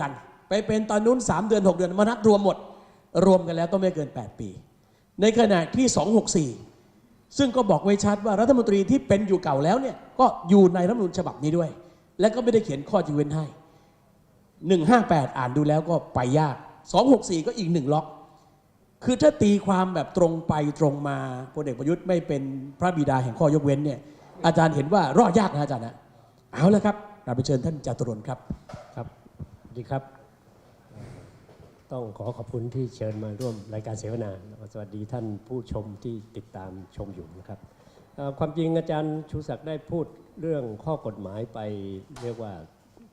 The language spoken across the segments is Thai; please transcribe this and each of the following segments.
กัน ไปเป็นตอนนู้น 3 เดือน 6 เดือนมานัดรวมหมด รวมกันแล้วต้องไม่เกิน 8 ปี ในขณะที่ 264 ซึ่งก็บอกไว้ชัดว่ารัฐมนตรีที่เป็นอยู่เก่าแล้วเนี่ยก็อยู่ในรัฐมนูญฉบับนี้ด้วย และก็ไม่ได้เขียนข้อยกเว้นให้ 158 อ่านดูแล้วก็ไปยาก 264 ก็อีกหนึ่งล็อกคือถ้าตีความแบบตรงไปตรงมาพลเอกประยุทธ์ไม่เป็นพระบิดาแห่งข้อยกเว้นเนี่ยอาจารย์เห็นว่ารอดยากนะอาจารย์นะเอาล้วครับเราไปเชิญท่านจตุรนครับครับ ดีครับ ต้องขอขอบคุณที่เชิญมาร่วมรายการเสวนา สวัสดีท่านผู้ชมที่ติดตามชมอยู่นะครับ ความจริงอาจารย์ชูศักดิ์ได้พูดเรื่องข้อกฎหมายไปเรียกว่า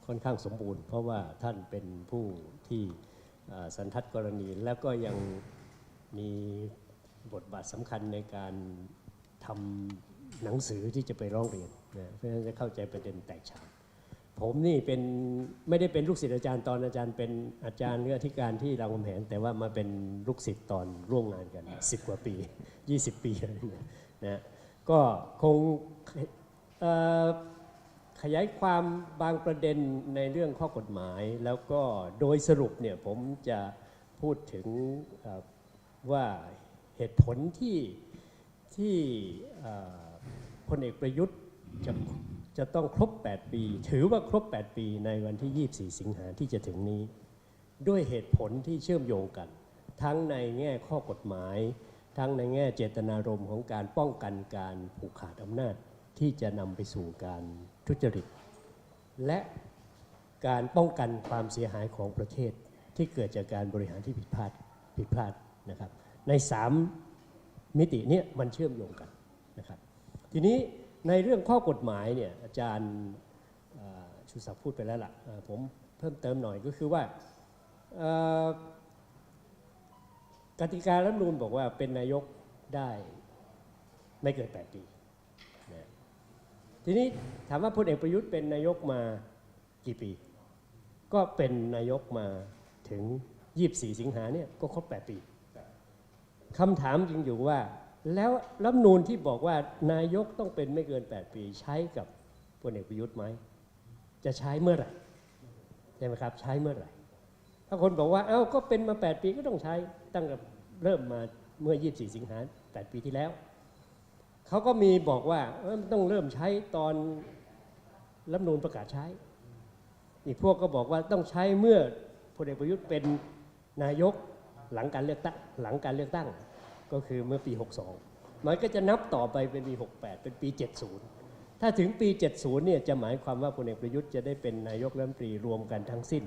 ค่อนข้างสมบูรณ์ เพราะว่าท่านเป็นผู้ที่สันทัดกรณีแล้วก็ยังมีบทบาทสำคัญในการทำหนังสือที่จะไปร้องเรียนนะเพราะฉะนั้นจะเข้าใจประเด็นแตกฉาน ผมนี่เป็นไม่ได้เป็นลูกศิษย์อาจารย์ตอนอาจารย์เป็นอาจารย์หรืออธิการที่รามคำแหงแต่ว่ามาเป็นลูกศิษย์ตอนร่วมงานกัน 10 กว่าปี 20 ปีอะไรเนี่ยนะก็คงขยายความบางประเด็นในเรื่องข้อกฎหมาย แล้วก็โดยสรุปเนี่ยผมจะพูดถึงว่าเหตุผลที่ที่พลเอกประยุทธ์จะ จะต้องครบ 8 ปี ถือว่าครบ 8 ปีในวันที่ 24 สิงหาที่จะถึงนี้ ด้วยเหตุผลที่เชื่อมโยงกัน ทั้งในแง่ข้อกฎหมาย ทั้งในแง่เจตนารมณ์ของการป้องกันการผูกขาดอำนาจที่จะนำไปสู่การทุจริต และการป้องกันความเสียหายของประเทศที่เกิดจากการบริหารที่ผิดพลาดผิดพลาดนะครับ ใน 3 มิติเนี้มันเชื่อมโยงกันนะครับ ทีนี้ ในเรื่องข้อกฎหมายเนี่ยอาจารย์ชูศักดิ์พูดไปแล้วล่ะเอ่อผมเพิ่มเติมหน่อยก็คือว่ากติการรัฐมนูญบอกว่าเป็นนายกได้ไม่เกิน 8 ปีนะทีนี้ถามว่าพลเอกประยุทธ์เป็นนายกมากี่ปี ก็เป็นนายกมาถึง 24 สิงหาเนี่ยก็ครบ 8 ปีคำถามจริงอยู่ว่า แล้วรัฐนูนที่บอกว่านายกต้องเป็นไม่เกิน 8 ปีใช้กับพลเอกประยุทธ์ไหม จะใช้เมื่อไหร่ใช่ไหมครับ ใช้เมื่อไหร่ ถ้าคนบอกว่า เอ้าก็เป็นมา 8 ปีก็ต้องใช้ตั้งแต่เริ่มมาเมื่อ 24 สิงหา8 ปีที่แล้ว เขาก็มีบอกว่าต้องเริ่มใช้ตอนรัฐนูนประกาศใช้ อีกพวกก็บอกว่าต้องใช้เมื่อพลเอกประยุทธ์เป็นนายกหลังการเลือกตั้งหลังการเลือกตั้ง ก็คือเมื่อปี 62 มันก็จะนับต่อไปเป็นปี 68 เป็นปี 70 ถ้าถึงปี 70 เนี่ยจะหมายความว่าพลเอกประยุทธ์จะได้เป็นนายกรัฐมนตรีรวมกันทั้งสิ้น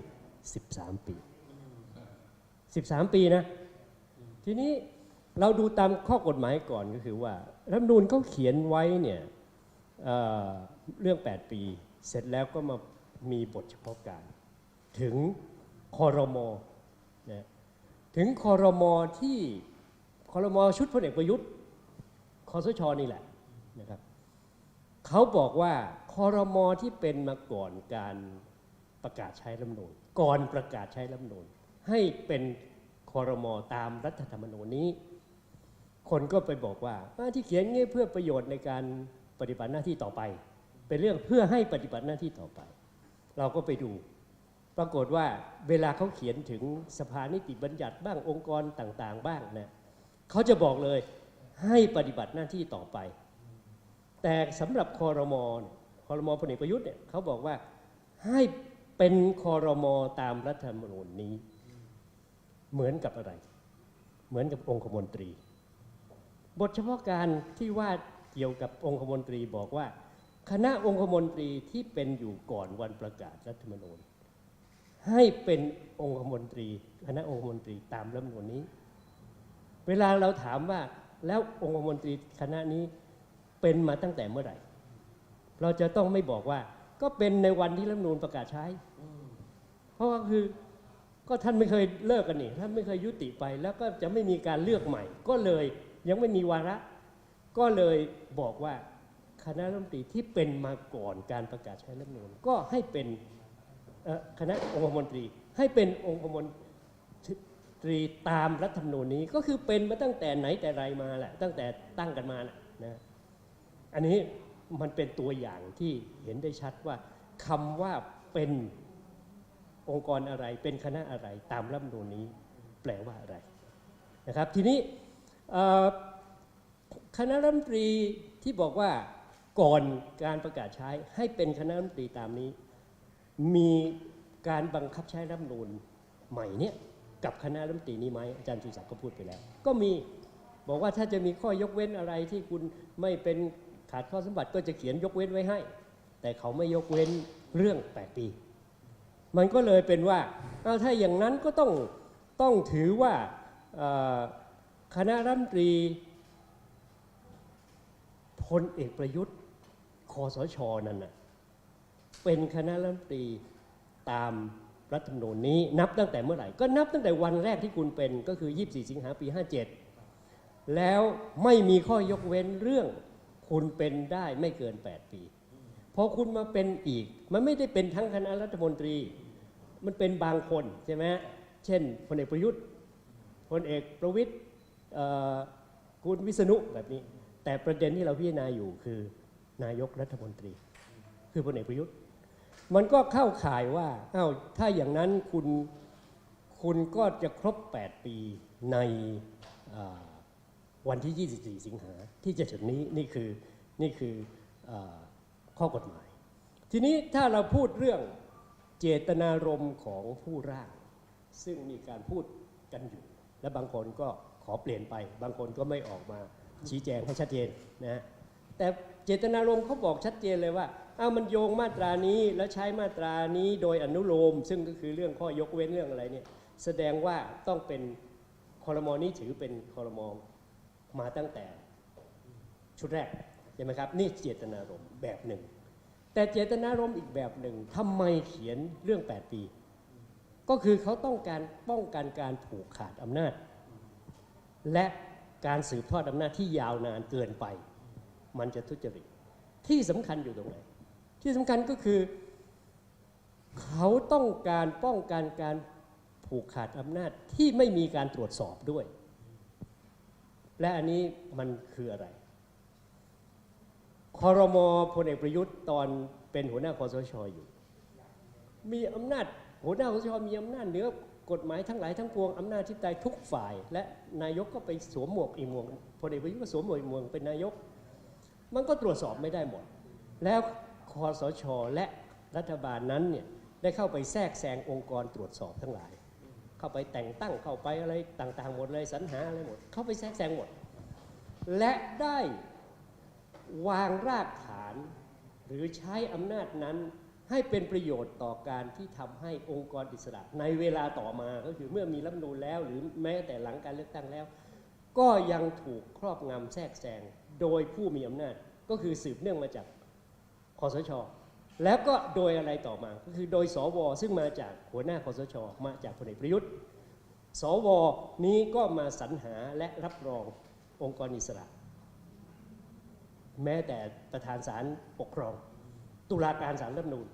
13 ปี 13 ปีนะ ทีนี้เราดูตามข้อกฎหมายก่อนก็คือว่ารัฐมนูญเขาเขียนไว้เนี่ยเเรื่อง 8 ปี เสร็จแล้วก็มามีบทเฉพาะการ ถึงคอรมอนะถึงคอรมอที่ คอรมอชุดพลเอกประยุทธ์คอสชนี่แหละนะครับเขาบอกว่าคอรมอที่เป็นมาก่อนการประกาศใช้รัฐมนูญก่อนประกาศใช้รัฐมนูญให้เป็นคอรมอตามรัฐธรรมนูญนี้ คนก็ไปบอกว่าอ่าที่เขียนงี้เพื่อประโยชน์ในการปฏิบัติหน้าที่ต่อไป เป็นเรื่องเพื่อให้ปฏิบัติหน้าที่ต่อไป เราก็ไปดูปรากฏว่าเวลาเขาเขียนถึงสภานิติบัญญัติบ้างองค์กรต่าง ๆ บ้างนะ เขาจะบอกเลยให้ปฏิบัติหน้าที่ต่อไป แต่สำหรับคอรมอคอรมอพลเอกประยุทธ์เนี่ยเขาบอกว่าให้เป็นคอรมอตามรัฐธรรมนูญนี้ เหมือนกับอะไร เหมือนกับองคมนตรี บทเฉพาะการที่ว่าเกี่ยวกับองคมนตรีบอกว่า คณะองคมนตรีที่เป็นอยู่ก่อนวันประกาศรัฐธรรมนูญให้เป็นองคมนตรี คณะองคมนตรีตามรัฐธรรมนูญนี้ เวลาเราถามว่าแล้วองคมนตรีคณะนี้เป็นมาตั้งแต่เมื่อไหร่ เราจะต้องไม่บอกว่า ก็เป็นในวันที่รัฐธรรมนูญประกาศใช้ เพราะว่าคือก็ท่านไม่เคยเลิกกันนี่ท่านไม่เคยยุติไป แล้วก็จะไม่มีการเลือกใหม่ ก็เลยยังไม่มีวาระ ก็เลยบอกว่าคณะรัฐมนตรีที่เป็นมาก่อนการประกาศใช้รัฐธรรมนูญก็ให้เป็นคณะองคมนตรี ให้เป็นองคมนตรี ตามรัฐธรรมนูญนี้ก็คือเป็นมาตั้งแต่ไหนแต่ไรมาแหละตั้งแต่ตั้งกันมานะนะอันนี้มันเป็นตัวอย่างที่เห็นได้ชัดว่าคำว่าเป็นองค์กรอะไร เป็นคณะอะไรตามรัฐธรรมนูญนี้แปลว่าอะไรนะครับ ทีนี้คณะรัฐมนตรีที่บอกว่าก่อนการประกาศใช้ให้เป็นคณะรัฐมนตรีตามนี้ มีการบังคับใช้รัฐธรรมนูญใหม่เนี่ย กับคณะรัฐมนตรีนี้ไหมอาจารย์ชูศักดิ์ก็พูดไปแล้ว ก็มีบอกว่าถ้าจะมีข้อยกเว้นอะไรที่คุณไม่เป็นขาดข้อสมบัติก็จะเขียนยกเว้นไว้ให้ แต่เขาไม่ยกเว้นเรื่อง 8 ปี มันก็เลยเป็นว่าเอาถ้าอย่างนั้นก็ต้องต้องถือว่าคณะรัฐมนตรีพลเอกประยุทธ์คอสชนั่นนะเป็นคณะรัฐมนตรีตาม รัฐธรรมนูญนี้นับตั้งแต่เมื่อไหร่ ก็นับตั้งแต่วันแรกที่คุณเป็นก็คือ 24 สิงหาปี 57 แล้วไม่มีข้อยกเว้นเรื่อง คุณเป็นได้ไม่เกิน 8 ปีพอคุณมาเป็นอีก มันไม่ได้เป็นทั้งคณะรัฐมนตรี มันเป็นบางคนใช่ไหมเช่นพลเอกประยุทธ์พลเอกประวิทย์คุณวิษณุแบบนี้ แต่ประเด็นที่เราพิจารณาอยู่คือนายกรัฐมนตรี คือพลเอกประยุทธ์ มันก็เข้าข่ายว่าอ้าวถ้าอย่างนั้นคุณคุณก็จะครบ 8 ปีในวันที่ 24 สิงหาที่จะถึงนี้นี่คือนี่คืออข้อกฎหมาย ทีนี้ถ้าเราพูดเรื่องเจตนารมณ์ของผู้ร่าง ซึ่งมีการพูดกันอยู่ และบางคนก็ขอเปลี่ยนไป บางคนก็ไม่ออกมาชี้แจงให้ชัดเจนนะแต่เจตนารมณ์เขาบอกชัดเจนเลยว่า อ้ามันโยงมาตรานี้แล้วใช้มาตรานี้โดยอนุโลม ซึ่งก็คือเรื่องข้อยกเว้นเรื่องอะไรเนี่ยแสดงว่าต้องเป็นคอรมอนี้ถือเป็นคอรมอมาตั้งแต่ชุดแรกใช่ไหมครับนี่เจตนารมณ์แบบหนึ่ง แต่เจตนารมณ์อีกแบบหนึ่งทำไมเขียนเรื่อง 8 ปี ก็คือเขาต้องการป้องกันการผูกขาดอำนาจ และการสืบทอดอำนาจที่ยาวนานเกินไป มันจะทุจริตที่สำคัญอยู่ตรงไหน ที่สำคัญก็คือ เขาต้องการป้องกันการผูกขาดอำนาจที่ไม่มีการตรวจสอบด้วย และอันนี้มันคืออะไรคอรมอพลเอกประยุทธ์ตอนเป็นหัวหน้าคอสชอยู่ มีอำนาจหัวหน้าคอสชมีอำนาจเหนือกฎหมายทั้งหลายทั้งปวงอำนาจที่ใต้ทุกฝ่าย และนายกก็ไปสวมหมวกอีกหมวกพลเอกประยุทธ์ก็สวมหมวกอีกหมวกเป็นนายก มันก็ตรวจสอบไม่ได้หมด แล้ว คอสช และรัฐบาลนั้นเนี่ยได้เข้าไปแทรกแซงองค์กรตรวจสอบทั้งหลาย เข้าไปแต่งตั้งเข้าไปอะไรต่างๆหมดเลยสรรหาอะไรหมด เข้าไปแทรกแซงหมด และได้วางรากฐาน หรือใช้อำนาจนั้นให้เป็นประโยชน์ต่อการที่ทำให้องค์กรอิสระ ในเวลาต่อมาก็คือเมื่อมีรัฐมนูญแล้ว หรือแม้แต่หลังการเลือกตั้งแล้ว ก็ยังถูกครอบงำแทรกแซงโดยผู้มีอำนาจ ก็คือสืบเนื่องมาจาก คอสช แล้วก็โดยอะไรต่อมาก็คือโดยสว ซึ่งมาจากหัวหน้าคอสช มาจากพลเอกประยุทธ์ สว นี้ก็มาสรรหาและรับรององค์กรอิสระ แม้แต่ประธานศาลปกครอง ตุลาการศาลรัฐธรรมนูญ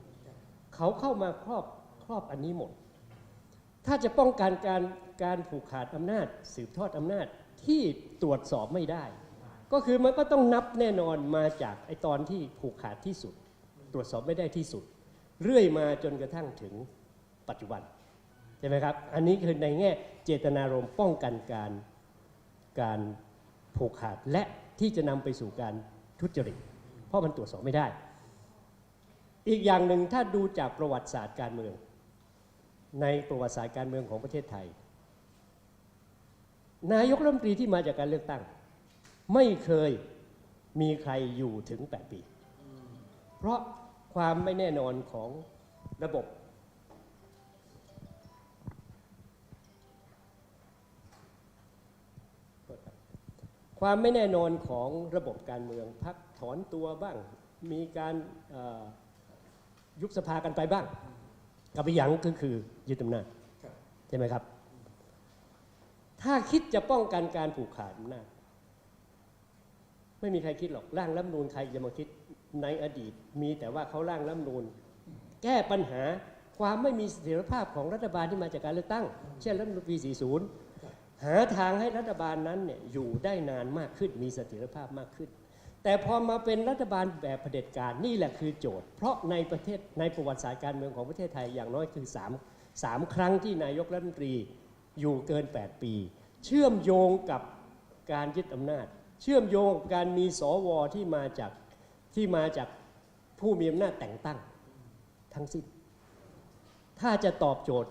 เขาเข้ามาครอบครอบอันนี้หมด ถ้าจะป้องกันการการผูกขาดอำนาจ สืบทอดอำนาจที่ตรวจสอบไม่ได้ ก็คือมันก็ต้องนับแน่นอนมาจากไอตอนที่ผูกขาดที่สุด ตรวจสอบไม่ได้ที่สุด เรื่อยมาจนกระทั่งถึงปัจจุบันใช่ไหมครับ อันนี้คือในแง่เจตนารมณ์ป้องกันการการผูกขาดและที่จะนำไปสู่การทุจริต เพราะมันตรวจสอบไม่ได้ อีกอย่างหนึ่งถ้าดูจากประวัติศาสตร์การเมือง ในประวัติศาสตร์การเมืองของประเทศไทย นายกรัฐมนตรีที่มาจากการเลือกตั้ง ไม่เคยมีใครอยู่ถึง 8 ปี เพราะความไม่แน่นอนของระบบ ความไม่แน่นอนของระบบการเมืองพักถอนตัวบ้าง มีการเอ่อยุบสภากันไปบ้าง กับอีกอย่างก็คือยึดอำนาจใช่ไหมครับ ถ้าคิดจะป้องกันการผูกขาดอำนาจ ไม่มีใครคิดหรอกร่างรัฐนูญใครจะมาคิดในอดีต มีแต่ว่าเขาร่างรัฐนูญแก้ปัญหาความไม่มีเสถียรภาพของรัฐบาลที่มาจากการเลือกตั้ง เช่นรัฐธรรมนูญปี 40 หาทางให้รัฐบาลนั้นเนี่ยอยู่ได้นานมากขึ้น มีเสถียรภาพมากขึ้น แต่พอมาเป็นรัฐบาลแบบเผด็จการนี่แหละคือโจทย์ เพราะในประเทศในประวัติศาสตร์การเมืองของประเทศไทยอย่างน้อยคือ3สามครั้งที่นายกรัฐมนตรีอยู่เกิน 8 ปี เชื่อมโยงกับการยึดอำนาจ เชื่อมโยงกับการมีสวที่มาจากที่มาจากผู้มีอำนาจแต่งตั้งทั้งสิ้น ถ้าจะตอบโจทย์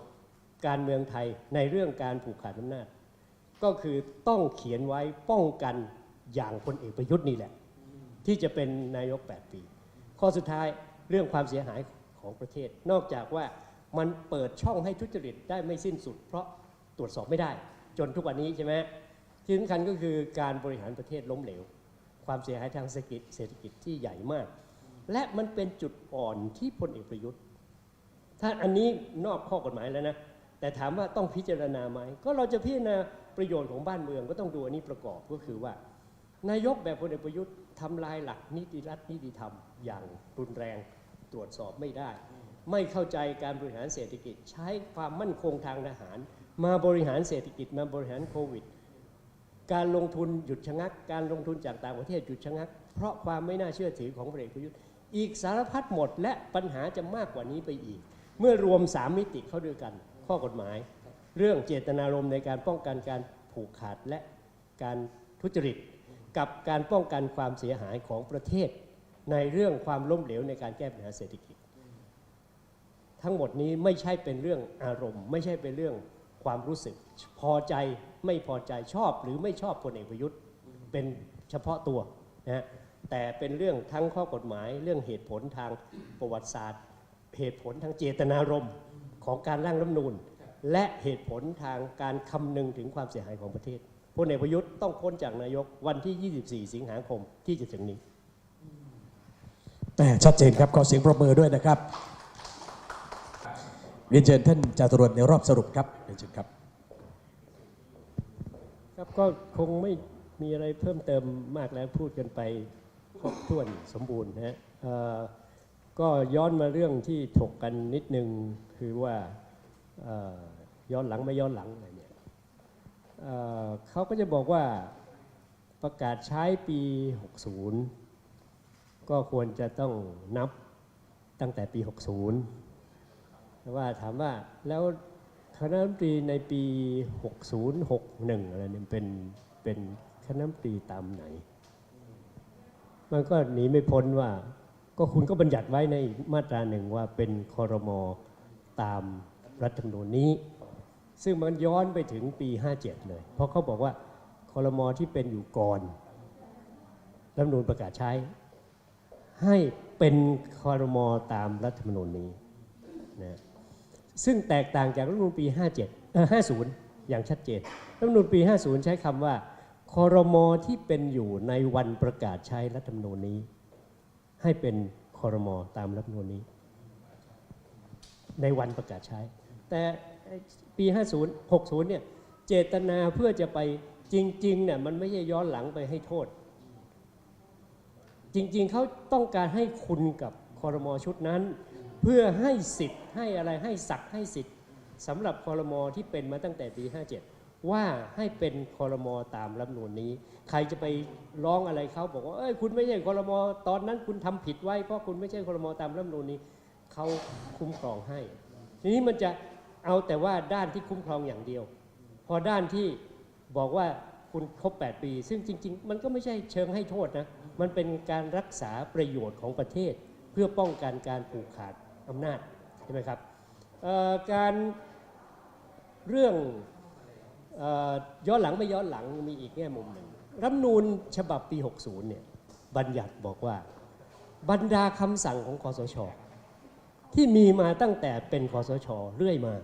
การเมืองไทยในเรื่องการผูกขาดอำนาจ ก็คือต้องเขียนไว้ป้องกันอย่างพลเอกประยุทธ์นี่แหละ ที่จะเป็นนายก 8 ปี ข้อสุดท้ายเรื่องความเสียหายของประเทศ นอกจากว่ามันเปิดช่องให้ทุจริตได้ไม่สิ้นสุด เพราะตรวจสอบไม่ได้ จนทุกวันนี้ใช่ไหม ที่สำคัญก็คือการบริหารประเทศล้มเหลว ความเสียหายทางเศรษฐกิจเศรษฐกิจที่ใหญ่มาก และมันเป็นจุดอ่อนที่พลเอกประยุทธ์ ถ้าอันนี้นอกข้อกฎหมายแล้วนะแต่ถามว่าต้องพิจารณาไหมก็เราจะพิจารณาประโยชน์ของบ้านเมืองก็ต้องดูอันนี้ประกอบก็คือว่า นายกแบบพลเอกประยุทธ์ทำลายหลักนิติรัฐนิติธรรมอย่างรุนแรงตรวจสอบไม่ได้ ไม่เข้าใจการบริหารเศรษฐกิจ ใช้ความมั่นคงทางทหาร มาบริหารเศรษฐกิจมาบริหารโควิด การลงทุนหยุดชะงัก การลงทุนจากต่างประเทศหยุดชะงัก เพราะความไม่น่าเชื่อถือของพลเอกประยุทธ์อีกสารพัดหมดและปัญหาจะมากกว่านี้ไปอีก เมื่อรวมสามมิติเข้าด้วยกัน ข้อกฎหมาย เรื่องเจตนารมณ์ในการป้องกันการผูกขาดและการทุจริต กับการป้องกันความเสียหายของประเทศ ในเรื่องความล้มเหลวในการแก้ปัญหาเศรษฐกิจ ทั้งหมดนี้ไม่ใช่เป็นเรื่องอารมณ์ ไม่ใช่เป็นเรื่อง ความรู้สึก พอใจไม่พอใจชอบหรือไม่ชอบพลเอกประยุทธ์เป็นเฉพาะตัวนะฮะแต่เป็นเรื่องทั้งข้อกฎหมาย เรื่องเหตุผลทางประวัติศาสตร์ เหตุผลทางเจตนารมณ์ของการร่างรัฐมนูญและเหตุผลทางการคำนึงถึงความเสียหายของประเทศพลเอกประยุทธ์ต้องพ้นจากนายกวันที่ 24 สิงหาคมที่จะถึงนี้ แต่ชัดเจนครับขอเสียงปรบมือด้วยนะครับ รียนเชิญท่านจาตุรนในรอบสรุปครับเรียนเชิญครับ ครับก็คงไม่มีอะไรเพิ่มเติมมากแล้วพูดกันไปครบถ้วนสมบูรณ์นะฮะเออก็ย้อนมาเรื่องที่ถกกันนิดนึงคือว่าย้อนหลังไม่ย้อนหลังอะไรเนี่ยเเขาก็จะบอกว่าประกาศใช้ปี 60 ก็ควรจะต้องนับตั้งแต่ปี 60 ว่าถามว่าแล้วคณะรัฐมนตรีในปี 60 61อะไรเนี่ยเป็นเป็นคณะรัฐมนตรีตามไหน มันก็หนีไม่พ้นว่า ก็คุณก็บัญญัติไว้ในมาตราหนึ่งว่าเป็นคอรมอตามรัฐธรรมนูญนี้ ซึ่งมันย้อนไปถึงปี 57 เลย เพราะเขาบอกว่าคอรมอที่เป็นอยู่ก่อนรัฐธรรมนูญประกาศใช้ ให้เป็นคอรมอตามรัฐธรรมนูญนี้นะ ซึ่งแตกต่างจากรัฐมนูญปี 57 50 อย่างชัดเจน รัฐมนูญปี 50 ใช้คำว่าคอรมอที่เป็นอยู่ในวันประกาศใช้รัฐธรรมนูญนี้ ให้เป็นคอรมอตามรัฐธรรมนูญนี้ ในวันประกาศใช้ แต่ปี 50 60 เนี่ยเจตนาเพื่อจะไปจริงๆเนี่ยมันไม่ใช่ย้อนหลังไปให้โทษ จริงๆเขาต้องการให้คุณกับคอรมอชุดนั้น เพื่อให้สิทธิ์ให้อะไรให้ศักดิ์ให้สิทธิ์สำหรับคอรมอที่เป็นมาตั้งแต่ปี 57 ว่าให้เป็นคอรมอตามรัฐนูญนี้ ใครจะไปร้องอะไรเขาบอกว่าเอ้ยคุณไม่ใช่คอรมอตอนนั้นคุณทำผิดไว้เพราะคุณไม่ใช่คอรมอตามรัฐนูญนี้เขาคุ้มครองให้ ทีนี้มันจะเอาแต่ว่าด้านที่คุ้มครองอย่างเดียว พอด้านที่บอกว่าคุณครบ 8 ปี ซึ่งจริง ๆ มันก็ไม่ใช่เชิงให้โทษนะ มันเป็นการรักษาประโยชน์ของประเทศ เพื่อป้องกันการผูกขาด อำนาจใช่ไหมครับการเรื่องอย้อนหลังไม่ย้อนหลังมีอีกแง่มุมหนึ่งรัฐมนูญฉบับปี 60 เนี่ยบัญญัติบอกว่าบรรดาคำสั่งของคอสช ที่มีมาตั้งแต่เป็นคอสช เรื่อยมา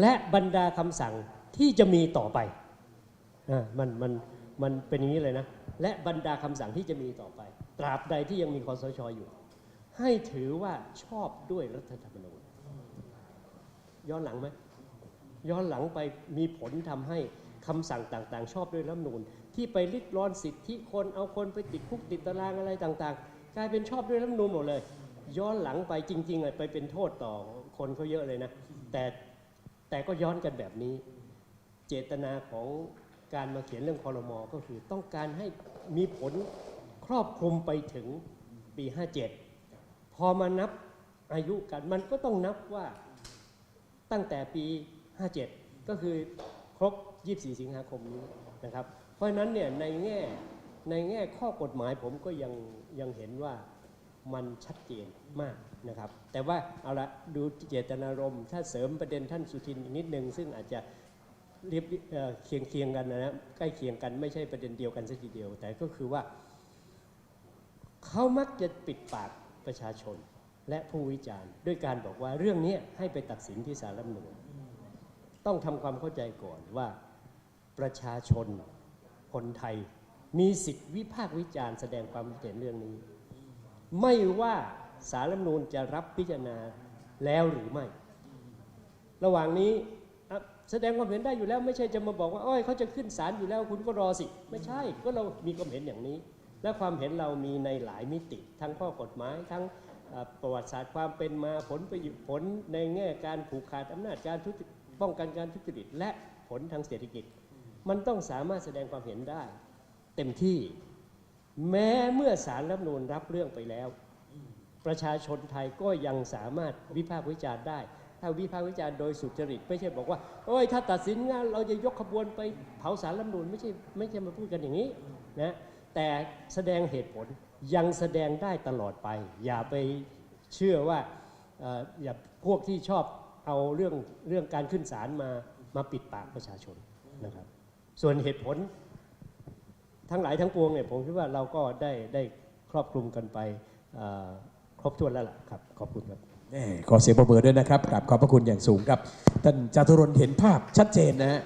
และบรรดาคำสั่งที่จะมีต่อไปอมันมันมันเป็นอย่างนี้เลยนะ และบรรดาคำสั่งที่จะมีต่อไป ตราบใดที่ยังมีคอสชอยู่ ให้ถือว่าชอบด้วยรัฐธรรมนูญย้อนหลังไหมย้อนหลังไปมีผลทำให้คำสั่งต่างๆ ชอบด้วยรัฐธรรมนูญที่ไปริดรอนสิทธิคนเอาคนไปติดคุกติดตารางอะไรต่างๆ กลายเป็นชอบด้วยรัฐธรรมนูญหมดเลย ย้อนหลังไปจริงๆอะไปเป็นโทษต่อคนเขาเยอะเลยนะ แต่แต่ก็ย้อนกันแบบนี้ เจตนาของการมาเขียนเรื่องคอรมอก็คือต้องการให้มีผลครอบคลุมไปถึงปี 57 พอมานับอายุกันมันก็ต้องนับว่าตั้งแต่ปี 57 ก็คือครบ 24 สิงหาคมนี้นะครับ เพราะฉะนั้นเนี่ยในแง่ในแง่ข้อกฎหมายผมก็ยังยังเห็นว่ามันชัดเจนมากนะครับ แต่ว่าเอาละดูเจตนารมณ์ ถ้าเสริมประเด็นท่านสุทินอีกนิดนึง ซึ่งอาจจะเรียบเเคียงเคียงกันนะใกล้เคียงกันไม่ใช่ประเด็นเดียวกันสักทีเดียว แต่ก็คือว่า เขามักจะปิดปาก ประชาชน และผู้วิจารณ์ ด้วยการบอกว่าเรื่องนี้ให้ไปตัดสินที่ศาลรัฐมนูญต้องทำความเข้าใจก่อนว่าประชาชนคนไทยมีสิทธิวิพากษ์วิจารณ์แสดงความเห็นเรื่องนี้ ไม่ว่าสารรัฐมนูญจะรับพิจารณาแล้วหรือไม่ ระหว่างนี้แสดงความเห็นได้อยู่แล้วไม่ใช่จะมาบอกว่าโอ้ยเขาจะขึ้นศาลอยู่แล้วคุณก็รอสิ ไม่ใช่ก็เรามีความเห็นอย่างนี้ และความเห็นเรามีในหลายมิติ ทั้งข้อกฎหมาย ทั้งประวัติศาสตร์ความเป็นมาผลประโยชน์ผลในแง่การผูกขาดอำนาจการทุจริตป้องกันการทุจริตและผลทางเศรษฐกิจ มันต้องสามารถแสดงความเห็นได้ เต็มที่แม้เมื่อสารรัฐนูญรับเรื่องไปแล้ว ประชาชนไทยก็ยังสามารถวิพากษ์วิจารณ์ได้ ถ้าวิพากษ์วิจารณ์โดยสุจริต ไม่ใช่บอกว่าโอ้ยถ้าตัดสินงานเราจะยกขบวนไปเผาสารรัฐนูญไม่ใช่ไม่ใช่มาพูดกันอย่างนี้นะ แต่แสดงเหตุผลยังแสดงได้ตลอดไป อย่าไปเชื่อว่าอย่าพวกที่ชอบเอาเรื่องเรื่องการขึ้นศาลมามาปิดปากประชาชนนะครับ ส่วนเหตุผล ทั้งหลายทั้งปวงเนี่ยผมคิดว่าเราก็ได้ได้ครอบคลุมกันไปครบถ้วนแล้วล่ะครับ ขอบคุณครับขอเสียงปรบมือด้วยนะครับกราบขอบพระคุณอย่างสูงครับท่านจตุรนเห็นภาพชัดเจนนะฮะ